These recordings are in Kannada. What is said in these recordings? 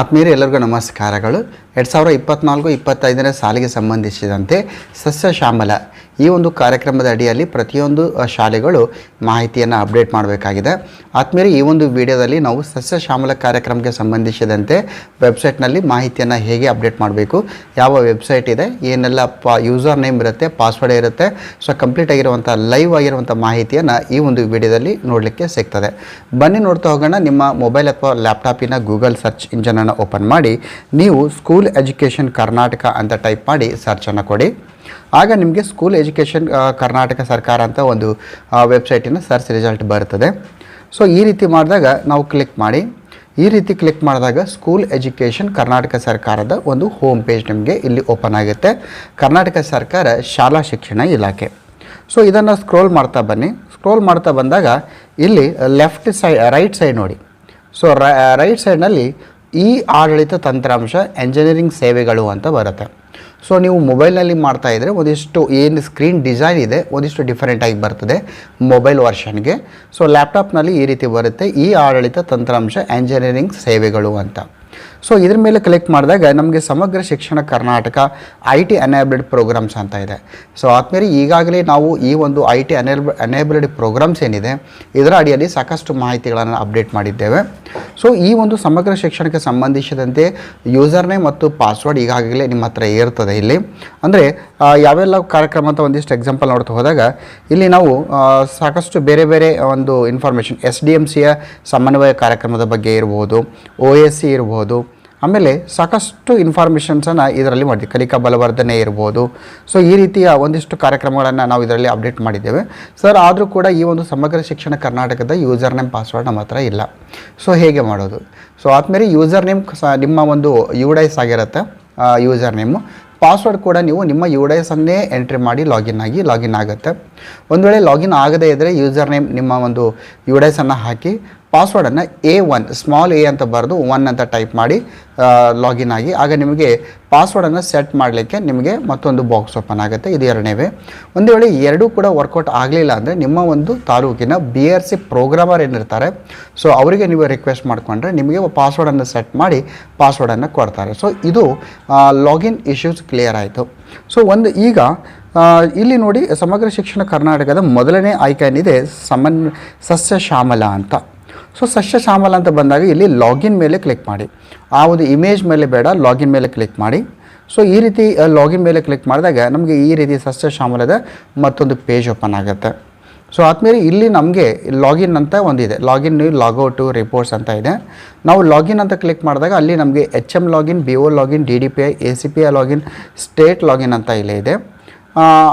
ಆತ್ಮೀಯರು ಎಲ್ಲರಿಗೂ ನಮಸ್ಕಾರಗಳು. ಎರಡು ಸಾವಿರ ಇಪ್ಪತ್ನಾಲ್ಕು ಇಪ್ಪತ್ತೈದನೇ ಸಾಲಿಗೆ ಸಂಬಂಧಿಸಿದಂತೆ ಸಸ್ಯ ಶ್ಯಾಮಲ ಈ ಒಂದು ಕಾರ್ಯಕ್ರಮದ ಅಡಿಯಲ್ಲಿ ಪ್ರತಿಯೊಂದು ಶಾಲೆಗಳು ಮಾಹಿತಿಯನ್ನು ಅಪ್ಡೇಟ್ ಮಾಡಬೇಕಾಗಿದೆ. ಆತ್ಮೀಯರು, ಈ ಒಂದು ವಿಡಿಯೋದಲ್ಲಿ ನಾವು ಸಸ್ಯ ಶ್ಯಾಮಲ ಕಾರ್ಯಕ್ರಮಕ್ಕೆ ಸಂಬಂಧಿಸಿದಂತೆ ವೆಬ್ಸೈಟ್ನಲ್ಲಿ ಮಾಹಿತಿಯನ್ನು ಹೇಗೆ ಅಪ್ಡೇಟ್ ಮಾಡಬೇಕು, ಯಾವ ವೆಬ್ಸೈಟ್ ಇದೆ, ಏನೆಲ್ಲ ಪ, ಯೂಸರ್ ನೇಮ್ ಇರುತ್ತೆ, ಪಾಸ್ವರ್ಡ್ ಇರುತ್ತೆ, ಸೊ ಕಂಪ್ಲೀಟ್ ಆಗಿರುವಂಥ, ಲೈವ್ ಆಗಿರುವಂಥ ಮಾಹಿತಿಯನ್ನು ಈ ಒಂದು ವಿಡಿಯೋದಲ್ಲಿ ನೋಡಲಿಕ್ಕೆ ಸಿಗ್ತದೆ. ಬನ್ನಿ ನೋಡ್ತಾ ಹೋಗೋಣ, ನಿಮ್ಮ ಮೊಬೈಲ್ ಅಥವಾ ಲ್ಯಾಪ್ಟಾಪಿನ ಗೂಗಲ್ ಸರ್ಚ್ ಇಂಜನನ್ನು ಓಪನ್ ಮಾಡಿ, ನೀವು ಸ್ಕೂಲ್ ಎಜುಕೇಷನ್ ಕರ್ನಾಟಕ ಅಂತ ಟೈಪ್ ಮಾಡಿ ಸರ್ಚನ್ನು ಕೊಡಿ. ಆಗ ನಿಮಗೆ ಸ್ಕೂಲ್ ಎಜುಕೇಷನ್ ಕರ್ನಾಟಕ ಸರ್ಕಾರ ಅಂತ ಒಂದು ವೆಬ್ಸೈಟಿನ ಸರ್ಚ್ ರಿಸಲ್ಟ್ ಬರ್ತದೆ. ಸೊ ಈ ರೀತಿ ಮಾಡಿದಾಗ ನಾವು ಕ್ಲಿಕ್ ಮಾಡಿ. ಈ ರೀತಿ ಕ್ಲಿಕ್ ಮಾಡಿದಾಗ ಸ್ಕೂಲ್ ಎಜುಕೇಷನ್ ಕರ್ನಾಟಕ ಸರ್ಕಾರದ ಒಂದು ಹೋಮ್ ಪೇಜ್ ನಿಮಗೆ ಇಲ್ಲಿ ಓಪನ್ ಆಗುತ್ತೆ. ಕರ್ನಾಟಕ ಸರ್ಕಾರ ಶಾಲಾ ಶಿಕ್ಷಣ ಇಲಾಖೆ. ಸೊ ಇದನ್ನು ಸ್ಕ್ರೋಲ್ ಮಾಡ್ತಾ ಬನ್ನಿ. ಸ್ಕ್ರೋಲ್ ಮಾಡ್ತಾ ಬಂದಾಗ ಇಲ್ಲಿ ಲೆಫ್ಟ್ ಸೈ ರೈಟ್ ಸೈಡ್ ನೋಡಿ. ಸೊ ರೈಟ್ ಸೈಡ್ನಲ್ಲಿ ಈ ಆಡಳಿತ ತಂತ್ರಾಂಶ ಎಂಜಿನಿಯರಿಂಗ್ ಸೇವೆಗಳು ಅಂತ ಬರುತ್ತೆ. ಸೊ ನೀವು ಮೊಬೈಲ್ನಲ್ಲಿ ಮಾಡ್ತಾ ಇದ್ದರೆ ಒಂದಿಷ್ಟು ಏನು ಸ್ಕ್ರೀನ್ ಡಿಸೈನ್ ಇದೆ, ಒಂದಿಷ್ಟು ಡಿಫರೆಂಟಾಗಿ ಬರ್ತದೆ ಮೊಬೈಲ್ ವರ್ಷನ್ಗೆ ಸೊ ಲ್ಯಾಪ್ಟಾಪ್ನಲ್ಲಿ ಈ ರೀತಿ ಬರುತ್ತೆ ಈ ಆಡಳಿತ ತಂತ್ರಾಂಶ ಎಂಜಿನಿಯರಿಂಗ್ ಸೇವೆಗಳು ಅಂತ. ಸೊ ಇದ್ರ ಮೇಲೆ ಕಲೆಕ್ಟ್ ಮಾಡಿದಾಗ ನಮಗೆ Samagra Shikshana Karnataka I T enabled programs ಅಂತ ಇದೆ. ಸೊ ಆದ್ಮೇಲೆ ಈಗಾಗಲೇ ನಾವು ಈ ಒಂದು ಐ ಟಿ ಅನೇಬ್ ಅನೇಬಲ್ಡ್ ಪ್ರೋಗ್ರಾಮ್ಸ್ ಏನಿದೆ, ಇದರ ಅಡಿಯಲ್ಲಿ ಸಾಕಷ್ಟು ಮಾಹಿತಿಗಳನ್ನು ಅಪ್ಡೇಟ್ ಮಾಡಿದ್ದೇವೆ. ಸೊ ಈ ಒಂದು ಸಮಗ್ರ ಶಿಕ್ಷಣಕ್ಕೆ ಸಂಬಂಧಿಸಿದಂತೆ ಯೂಸರ್ನೇ ಮತ್ತು ಪಾಸ್ವರ್ಡ್ ಈಗಾಗಲೇ ನಿಮ್ಮ ಹತ್ರ ಇರ್ತದೆ ಇಲ್ಲಿ. ಅಂದರೆ ಯಾವೆಲ್ಲ ಕಾರ್ಯಕ್ರಮ ಅಂತ ಒಂದಿಷ್ಟು ಎಕ್ಸಾಂಪಲ್ ನೋಡ್ತಾ ಹೋದಾಗ, ಇಲ್ಲಿ ನಾವು ಸಾಕಷ್ಟು ಬೇರೆ ಬೇರೆ ಒಂದು ಇನ್ಫಾರ್ಮೇಷನ್ ಎಸ್ ಡಿ ಎಂ ಸಿಯ ಸಮನ್ವಯ ಕಾರ್ಯಕ್ರಮದ ಬಗ್ಗೆ ಇರ್ಬೋದು ಒ ಎಸ್ ಸಿ ಇರ್ಬೋದು, ಆಮೇಲೆ ಸಾಕಷ್ಟು ಇನ್ಫಾರ್ಮೇಷನ್ಸನ್ನು ಇದರಲ್ಲಿ ಮಾಡಿದ್ವಿ ಕಲಿಕಾ ಬಲವರ್ಧನೆ ಇರ್ಬೋದು. ಸೊ ಈ ರೀತಿಯ ಒಂದಿಷ್ಟು ಕಾರ್ಯಕ್ರಮಗಳನ್ನು ನಾವು ಇದರಲ್ಲಿ ಅಪ್ಡೇಟ್ ಮಾಡಿದ್ದೇವೆ. ಸರ್ ಆದರೂ ಕೂಡ ಈ ಒಂದು ಸಮಗ್ರ ಶಿಕ್ಷಣ ಕರ್ನಾಟಕದ ಯೂಸರ್ ನೇಮ್ ಪಾಸ್ವರ್ಡ್ ನಮ್ಮ ಹತ್ರ ಇಲ್ಲ. ಸೊ ಹೇಗೆ ಮಾಡೋದು? ಸೊ ಆದಮೇಲೆ ಯೂಸರ್ ನೇಮ್ ಸ, ನಿಮ್ಮ ಒಂದು ಯುಡೈಸ್ ಆಗಿರುತ್ತೆ ಯೂಸರ್ ನೇಮು ಪಾಸ್ವರ್ಡ್ ಕೂಡ ನೀವು ನಿಮ್ಮ ಯು ಡಿ ಎಸನ್ನೇ ಎಂಟ್ರಿ ಮಾಡಿ ಲಾಗಿನ್ ಆಗಿ ಲಾಗಿನ್ ಆಗುತ್ತೆ. ಒಂದು ವೇಳೆ ಲಾಗಿನ್ ಆಗದೇ ಇದ್ದರೆ ಯೂಸರ್ ನೇಮ್ ನಿಮ್ಮ ಒಂದು ಯು ಡಿ ಎಸನ್ನು ಹಾಕಿ ಪಾಸ್ವರ್ಡನ್ನು ಎ ಒನ್ ಸ್ಮಾಲ್ ಎ ಅಂತ ಬರೆದು ಒನ್ ಅಂತ ಟೈಪ್ ಮಾಡಿ ಲಾಗಿನ್ ಆಗಿ, ಆಗ ನಿಮಗೆ ಪಾಸ್ವರ್ಡನ್ನು ಸೆಟ್ ಮಾಡಲಿಕ್ಕೆ ನಿಮಗೆ ಮತ್ತೊಂದು ಬಾಕ್ಸ್ ಓಪನ್ ಆಗುತ್ತೆ. ಇದು ಎರಡನೇವೆ. ಒಂದು ವೇಳೆ ಎರಡೂ ಕೂಡ ವರ್ಕೌಟ್ ಆಗಲಿಲ್ಲ ಅಂದರೆ ನಿಮ್ಮ ಒಂದು ತಾಲೂಕಿನ ಬಿ ಆರ್ ಸಿ ಪ್ರೋಗ್ರಾಮರ್ ಏನಿರ್ತಾರೆ, ಸೊ ಅವರಿಗೆ ನೀವು ರಿಕ್ವೆಸ್ಟ್ ಮಾಡಿಕೊಂಡ್ರೆ ನಿಮಗೆ ಪಾಸ್ವರ್ಡನ್ನು ಸೆಟ್ ಮಾಡಿ ಪಾಸ್ವರ್ಡನ್ನು ಕೊಡ್ತಾರೆ. ಸೊ ಇದು ಲಾಗಿನ್ ಇಶ್ಯೂಸ್ ಕ್ಲಿಯರ್ ಆಯಿತು. ಸೊ ಒಂದು ಈಗ ಇಲ್ಲಿ ನೋಡಿ ಸಮಗ್ರ ಶಿಕ್ಷಣ ಕರ್ನಾಟಕದ ಮೊದಲನೇ ಆಯ್ಕೆ ಏನಿದೆ ಸಮನ್, ಸಸ್ಯ ಶ್ಯಾಮಲ ಅಂತ. ಸೊ ಸಸ್ಯ ಶ್ಯಾಮಲ ಅಂತ ಬಂದಾಗ ಇಲ್ಲಿ ಲಾಗಿನ್ ಮೇಲೆ ಕ್ಲಿಕ್ ಮಾಡಿ. ಆ ಒಂದು ಇಮೇಜ್ ಮೇಲೆ ಬೇಡ ಲಾಗಿನ್ ಮೇಲೆ ಕ್ಲಿಕ್ ಮಾಡಿ. ಸೊ ಈ ರೀತಿ ಲಾಗಿನ್ ಮೇಲೆ ಕ್ಲಿಕ್ ಮಾಡಿದಾಗ ನಮಗೆ ಈ ರೀತಿ ಸಸ್ಯ ಶ್ಯಾಮಲದ ಮತ್ತೊಂದು ಪೇಜ್ ಓಪನ್ ಆಗುತ್ತೆ. ಸೊ ಆದಮೇಲೆ ಇಲ್ಲಿ ನಮಗೆ ಲಾಗಿನ್ ಅಂತ ಒಂದಿದೆ. ಲಾಗಿನ್ ಲಾಗೌಟು ರಿಪೋರ್ಟ್ಸ್ ಅಂತ ಇದೆ. ನಾವು ಲಾಗಿನ್ ಅಂತ ಕ್ಲಿಕ್ ಮಾಡಿದಾಗ ಅಲ್ಲಿ ನಮಗೆ H M login B O login D D P I A C P I login state login ಅಂತ ಇಲ್ಲೇ ಇದೆ.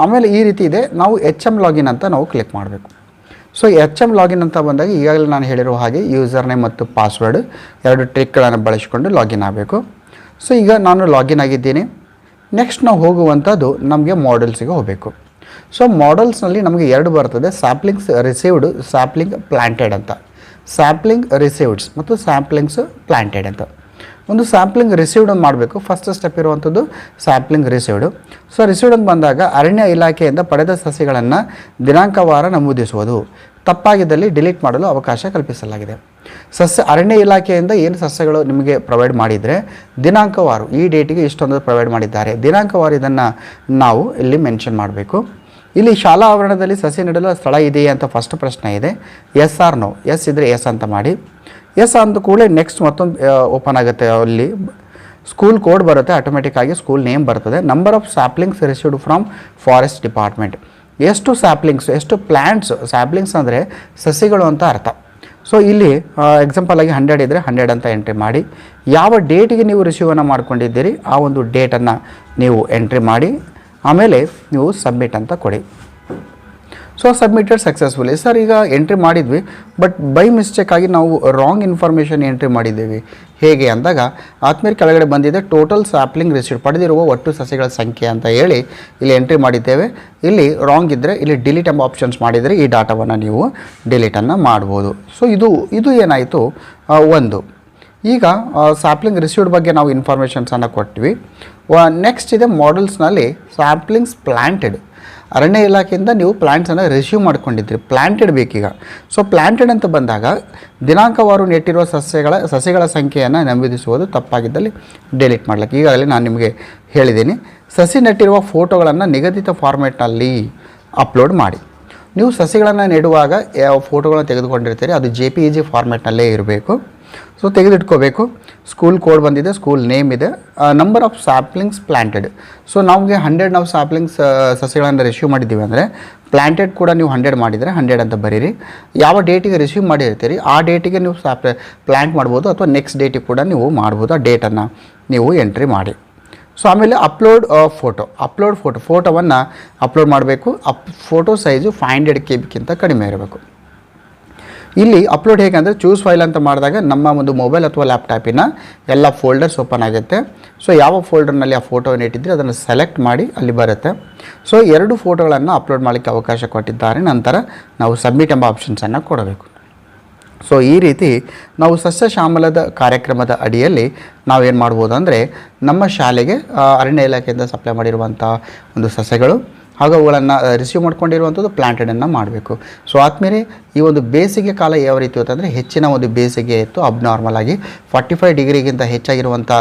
ಆಮೇಲೆ ಈ ರೀತಿ ಇದೆ. ನಾವು ಎಚ್ ಎಂ ಲಾಗಿನ್ ಅಂತ ನಾವು ಕ್ಲಿಕ್ ಮಾಡಬೇಕು. ಸೊ ಎಚ್ ಎಂ ಲಾಗಿನ್ ಅಂತ ಬಂದಾಗ ಈಗಾಗಲೇ ನಾನು ಹೇಳಿರೋ ಹಾಗೆ ಯೂಸರ್ ನೇಮ್ ಮತ್ತು ಪಾಸ್ವರ್ಡ್ ಎರಡು ಟ್ರಿಕ್ಗಳನ್ನು ಬಳಸಿಕೊಂಡು ಲಾಗಿನ್ ಆಗಬೇಕು. ಸೊ ಈಗ ನಾನು ಲಾಗಿನ್ ಆಗಿದ್ದೀನಿ. ನೆಕ್ಸ್ಟ್ ನಾವು ಹೋಗುವಂಥದ್ದು ನಮಗೆ ಮಾಡೆಲ್ಸಿಗೆ ಹೋಗಬೇಕು. ಸೊ ಮಾಡಲ್ಸ್ನಲ್ಲಿ ನಮಗೆ ಎರಡು ಬರ್ತದೆ. ಸ್ಯಾಪ್ಲಿಂಗ್ಸ್ ರಿಸೀವ್ಡ್ ಸ್ಯಾಪ್ಲಿಂಗ್ ಪ್ಲಾಂಟೆಡ್ ಅಂತ. ಸ್ಯಾಪ್ಲಿಂಗ್ ರಿಸೀವ್ಡ್ಸ್ ಮತ್ತು ಸ್ಯಾಪ್ಲಿಂಗ್ಸ್ ಪ್ಲಾಂಟೆಡ್ ಅಂತ. ಒಂದು ಸ್ಯಾಂಪ್ಲಿಂಗ್ ರಿಸೀವ್ಡ್ ಮಾಡಬೇಕು. ಫಸ್ಟ್ ಸ್ಟೆಪ್ ಇರುವಂಥದ್ದು ಸ್ಯಾಂಪ್ಲಿಂಗ್ ರಿಸೀವ್ಡ್ ಸೊ ರಿಸೀವ್ಡ್ ಅಂತ ಬಂದಾಗ ಅರಣ್ಯ ಇಲಾಖೆಯಿಂದ ಪಡೆದ ಸಸಿಗಳನ್ನು ದಿನಾಂಕವಾರ ನಮೂದಿಸುವುದು. ತಪ್ಪಾಗಿದ್ದಲ್ಲಿ ಡಿಲೀಟ್ ಮಾಡಲು ಅವಕಾಶ ಕಲ್ಪಿಸಲಾಗಿದೆ. ಸಸ್ಯ ಅರಣ್ಯ ಇಲಾಖೆಯಿಂದ ಏನು ಸಸ್ಯಗಳು ನಿಮಗೆ ಪ್ರೊವೈಡ್ ಮಾಡಿದರೆ ದಿನಾಂಕವಾರು ಈ ಡೇಟಿಗೆ ಇಷ್ಟೊಂದು ಪ್ರೊವೈಡ್ ಮಾಡಿದ್ದಾರೆ. ದಿನಾಂಕವಾರು ಇದನ್ನು ನಾವು ಇಲ್ಲಿ ಮೆನ್ಷನ್ ಮಾಡಬೇಕು. ಇಲ್ಲಿ ಶಾಲಾ ಆವರಣದಲ್ಲಿ ಸಸಿ ನೆಡಲು ಸ್ಥಳ ಇದೆಯೇ ಅಂತ ಫಸ್ಟ್ ಪ್ರಶ್ನೆ ಇದೆ. ಎಸ್ ಆರ್ ನೋ ಎಸ್ ಇದ್ದರೆ ಎಸ್ ಅಂತ ಮಾಡಿ. ಎಸ್ ಅಂದ ಕೂಡಲೇ ನೆಕ್ಸ್ಟ್ ಮತ್ತೊಂದು ಓಪನ್ ಆಗುತ್ತೆ ಅಲ್ಲಿ. ಸ್ಕೂಲ್ ಕೋಡ್ ಬರುತ್ತೆ ಆಟೋಮೆಟಿಕ್ಕಾಗಿ ಸ್ಕೂಲ್ ನೇಮ್ ಬರ್ತದೆ. Number of saplings received from forest department ಎಷ್ಟು ಸ್ಯಾಪ್ಲಿಂಗ್ಸ್ ಎಷ್ಟು ಪ್ಲ್ಯಾಂಟ್ಸ್ ಸ್ಯಾಪ್ಲಿಂಗ್ಸ್ ಅಂದರೆ ಸಸಿಗಳು ಅಂತ ಅರ್ಥ. ಸೊ ಇಲ್ಲಿ ಎಕ್ಸಾಂಪಲ್ ಆಗಿ ಹಂಡ್ರೆಡ್ ಇದ್ದರೆ ಹಂಡ್ರೆಡ್ ಅಂತ ಎಂಟ್ರಿ ಮಾಡಿ. ಯಾವ ಡೇಟಿಗೆ ನೀವು ರಿಸೀವನ್ನು ಮಾಡ್ಕೊಂಡಿದ್ದೀರಿ, ಆ ಒಂದು ಡೇಟನ್ನು ನೀವು ಎಂಟ್ರಿ ಮಾಡಿ. ಆಮೇಲೆ ನೀವು ಸಬ್ಮಿಟ್ ಅಂತ ಕೊಡಿ. ಸೊ ಸಬ್ಮಿಟೆಡ್ ಸಕ್ಸಸ್ಫುಲಿ ಸರ್ ಈಗ ಎಂಟ್ರಿ ಮಾಡಿದ್ವಿ ಬಟ್ ಬೈ ಮಿಸ್ಟೇಕ್ ಆಗಿ ನಾವು ರಾಂಗ್ ಇನ್ಫಾರ್ಮೇಷನ್ ಎಂಟ್ರಿ ಮಾಡಿದ್ದೀವಿ. ಹೇಗೆ ಅಂದಾಗ ಆತ್ಮೀರ್ ಕೆಳಗಡೆ ಬಂದಿದೆ ಟೋಟಲ್ ಸ್ಯಾಪ್ಲಿಂಗ್ ರಿಸೀಟ್ ಪಡೆದಿರುವ ಒಟ್ಟು ಸಸಿಗಳ ಸಂಖ್ಯೆ ಅಂತ ಹೇಳಿ ಇಲ್ಲಿ ಎಂಟ್ರಿ ಮಾಡಿದ್ದೇವೆ. ಇಲ್ಲಿ ರಾಂಗ್ ಇದ್ದರೆ ಇಲ್ಲಿ ಡಿಲೀಟ್ ಎಂಬ ಆಪ್ಷನ್ಸ್ ಮಾಡಿದರೆ ಈ ಡಾಟಾವನ್ನು ನೀವು ಡಿಲೀಟನ್ನು ಮಾಡ್ಬೋದು. ಸೊ ಇದು ಇದು ಏನಾಯಿತು? ಒಂದು. ಈಗ ಸ್ಯಾಪ್ಲಿಂಗ್ ರಿಸೀವ್ಡ್ ಬಗ್ಗೆ ನಾವು ಇನ್ಫಾರ್ಮೇಷನ್ಸನ್ನು ಕೊಟ್ವಿ. ನೆಕ್ಸ್ಟ್ ಇದೆ ಮಾಡಲ್ಸ್ನಲ್ಲಿ ಸ್ಯಾಪ್ಲಿಂಗ್ಸ್ ಪ್ಲ್ಯಾಂಟೆಡ್ ಅರಣ್ಯ ಇಲಾಖೆಯಿಂದ ನೀವು ಪ್ಲ್ಯಾಂಟ್ಸನ್ನು ರಿಸೀವ್ ಮಾಡ್ಕೊಂಡಿದ್ದೀರಿ ಪ್ಲ್ಯಾಂಟೆಡ್ ಬೇಕೀಗ. ಸೊ ಪ್ಲ್ಯಾಂಟೆಡ್ ಅಂತ ಬಂದಾಗ, ದಿನಾಂಕವಾರು ನೆಟ್ಟಿರುವ ಸಸ್ಯಗಳ ಸಸ್ಯಗಳ ಸಂಖ್ಯೆಯನ್ನು ನಮೂದಿಸುವುದು ತಪ್ಪಾಗಿದ್ದಲ್ಲಿ ಡಿಲೀಟ್ ಮಾಡಲಿಕ್ಕೆ. ಈಗಾಗಲೇ ನಾನು ನಿಮಗೆ ಹೇಳಿದ್ದೀನಿ ಸಸಿ ನೆಟ್ಟಿರುವ ಫೋಟೋಗಳನ್ನು ನಿಗದಿತ ಫಾರ್ಮೇಟ್ನಲ್ಲಿ ಅಪ್ಲೋಡ್ ಮಾಡಿ. ನೀವು ಸಸಿಗಳನ್ನು ನೆಡುವಾಗ ಯಾವ ಫೋಟೋಗಳನ್ನು ತೆಗೆದುಕೊಂಡಿರ್ತೀರಿ. ಅದು ಜೆ ಪಿ ಇ ಜಿ ಫಾರ್ಮ್ಯಾಟ್ನಲ್ಲೇ ಇರಬೇಕು. ಸೊ ತೆಗೆದಿಟ್ಕೋಬೇಕು. ಸ್ಕೂಲ್ ಕೋಡ್ ಬಂದಿದೆ ಸ್ಕೂಲ್ ನೇಮ್ ಇದೆ. Number of saplings planted so ನಮಗೆ ಹಂಡ್ರೆಡ್ ನಾವು ಸ್ಯಾಪ್ಲಿಂಗ್ಸ್ ಸಸಿಗಳನ್ನು ರಿಸೀವ್ ಮಾಡಿದ್ದೀವಿ ಅಂದರೆ ಪ್ಲಾಂಟೆಡ್ ಕೂಡ ನೀವು ಹಂಡ್ರೆಡ್ ಮಾಡಿದರೆ ಹಂಡ್ರೆಡ್ ಅಂತ ಬರೀರಿ. ಯಾವ ಡೇಟಿಗೆ ರಿಸೀವ್ ಮಾಡಿರ್ತೀರಿ, ಆ ಡೇಟಿಗೆ ನೀವು ಸ್ಯಾಪ್ ಪ್ಲ್ಯಾಂಟ್ ಮಾಡ್ಬೋದು ಅಥವಾ ನೆಕ್ಸ್ಟ್ ಡೇಟಿಗೆ ಕೂಡ ನೀವು ಮಾಡ್ಬೋದು ಆ ಡೇಟನ್ನು ನೀವು ಎಂಟ್ರಿ ಮಾಡಿ. ಸೊ ಆಮೇಲೆ ಅಪ್ಲೋಡ್ ಫೋಟೋ ಅಪ್ಲೋಡ್ ಫೋಟೋ ಫೋಟೋವನ್ನು ಅಪ್ಲೋಡ್ ಮಾಡಬೇಕು. Up photo size five hundred K ಬಿಗಿಂತ ಕಡಿಮೆ ಇರಬೇಕು. ಇಲ್ಲಿ ಅಪ್ಲೋಡ್ ಹೇಗೆ ಚೂಸ್ ಫೈಲ್ ಅಂತ ಮಾಡಿದಾಗ ನಮ್ಮ ಒಂದು ಮೊಬೈಲ್ ಅಥವಾ ಲ್ಯಾಪ್ಟಾಪಿನ ಎಲ್ಲ ಫೋಲ್ಡರ್ಸ್ ಓಪನ್ ಆಗುತ್ತೆ. ಸೊ ಯಾವ ಫೋಲ್ಡರ್ನಲ್ಲಿ ಆ ಫೋಟೋವನ್ನು ಇಟ್ಟಿದ್ದರೆ, ಅದನ್ನು ಸೆಲೆಕ್ಟ್ ಮಾಡಿ ಅಲ್ಲಿ ಬರುತ್ತೆ. ಸೊ ಎರಡು ಫೋಟೋಗಳನ್ನು ಅಪ್ಲೋಡ್ ಮಾಡಲಿಕ್ಕೆ ಅವಕಾಶ ಕೊಟ್ಟಿದ್ದಾರೆ. ನಂತರ ನಾವು ಸಬ್ಮಿಟ್ ಎಂಬ ಆಪ್ಷನ್ಸನ್ನು ಕೊಡಬೇಕು. ಸೊ ಈ ರೀತಿ ನಾವು ಸಸ್ಯಶ್ಯಾಮಲದ ಕಾರ್ಯಕ್ರಮದ ಅಡಿಯಲ್ಲಿ ನಾವೇನು ಮಾಡ್ಬೋದು ಅಂದರೆ ನಮ್ಮ ಶಾಲೆಗೆ ಅರಣ್ಯ ಇಲಾಖೆಯಿಂದ ಸಪ್ಲೈ ಮಾಡಿರುವಂಥ ಒಂದು ಸಸ್ಯಗಳು ಹಾಗೂ ಅವುಗಳನ್ನು ರಿಸೀವ್ ಮಾಡ್ಕೊಂಡಿರುವಂಥದ್ದು ಪ್ಲಾಂಟೆಡನ್ನು ಮಾಡಬೇಕು. ಸೊ ಆದಮೇಲೆ ಈ ಒಂದು ಬೇಸಿಗೆ ಕಾಲ ಯಾವ ರೀತಿ ಅಂತಂದರೆ ಹೆಚ್ಚಿನ ಒಂದು ಬೇಸಿಗೆ ಇತ್ತು ಅಬ್ನಾರ್ಮಲ್ ಆಗಿ ಫಾರ್ಟಿ ಫೈವ್ ಡಿಗ್ರಿಗಿಂತ ಹೆಚ್ಚಾಗಿರುವಂಥ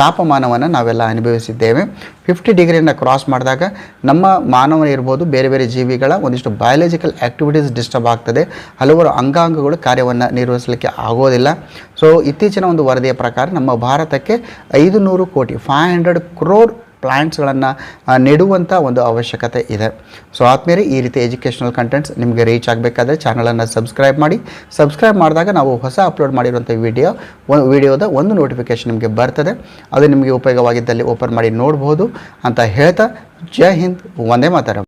ತಾಪಮಾನವನ್ನು ನಾವೆಲ್ಲ ಅನುಭವಿಸಿದ್ದೇವೆ. ಫಿಫ್ಟಿ ಡಿಗ್ರಿಯನ್ನು ಕ್ರಾಸ್ ಮಾಡಿದಾಗ ನಮ್ಮ ಮಾನವ ಇರ್ಬೋದು, ಬೇರೆ ಬೇರೆ ಜೀವಿಗಳ ಒಂದಿಷ್ಟು ಬಯಾಲಜಿಕಲ್ ಆ್ಯಕ್ಟಿವಿಟೀಸ್ ಡಿಸ್ಟರ್ಬ್ ಆಗ್ತದೆ. ಹಲವಾರು ಅಂಗಾಂಗಗಳು ಕಾರ್ಯವನ್ನು ನಿರ್ವಹಿಸಲಿಕ್ಕೆ ಆಗೋದಿಲ್ಲ. ಸೊ ಇತ್ತೀಚಿನ ಒಂದು ವರದಿಯ ಪ್ರಕಾರ ನಮ್ಮ ಭಾರತಕ್ಕೆ ಐದು ನೂರು ಕೋಟಿ ಫೈವ್ ಹಂಡ್ರೆಡ್ ಕ್ರೋರ್ ಪ್ಲ್ಯಾಂಟ್ಸ್ಗಳನ್ನು ನೆಡುವಂಥ ಒಂದು ಅವಶ್ಯಕತೆ ಇದೆ. ಸೊ ಆದಮೇಲೆ ಈ ರೀತಿ ಎಜುಕೇಷನಲ್ ಕಂಟೆಂಟ್ಸ್ ನಿಮಗೆ ರೀಚ್ ಆಗಬೇಕಾದ್ರೆ ಚಾನಲನ್ನು ಸಬ್ಸ್ಕ್ರೈಬ್ ಮಾಡಿ. ಸಬ್ಸ್ಕ್ರೈಬ್ ಮಾಡಿದಾಗ ನಾವು ಹೊಸ ಅಪ್ಲೋಡ್ ಮಾಡಿರುವಂಥ ವಿಡಿಯೋ ಒಂದು ವಿಡಿಯೋದ ಒಂದು ನೋಟಿಫಿಕೇಷನ್ ನಿಮಗೆ ಬರ್ತದೆ. ಅದು ನಿಮಗೆ ಉಪಯೋಗವಾಗಿದ್ದಲ್ಲಿ ಓಪನ್ ಮಾಡಿ ನೋಡ್ಬೋದು ಅಂತ ಹೇಳ್ತಾ, ಜೈ ಹಿಂದ್ ಒಂದೇ ಮಾತಾಡ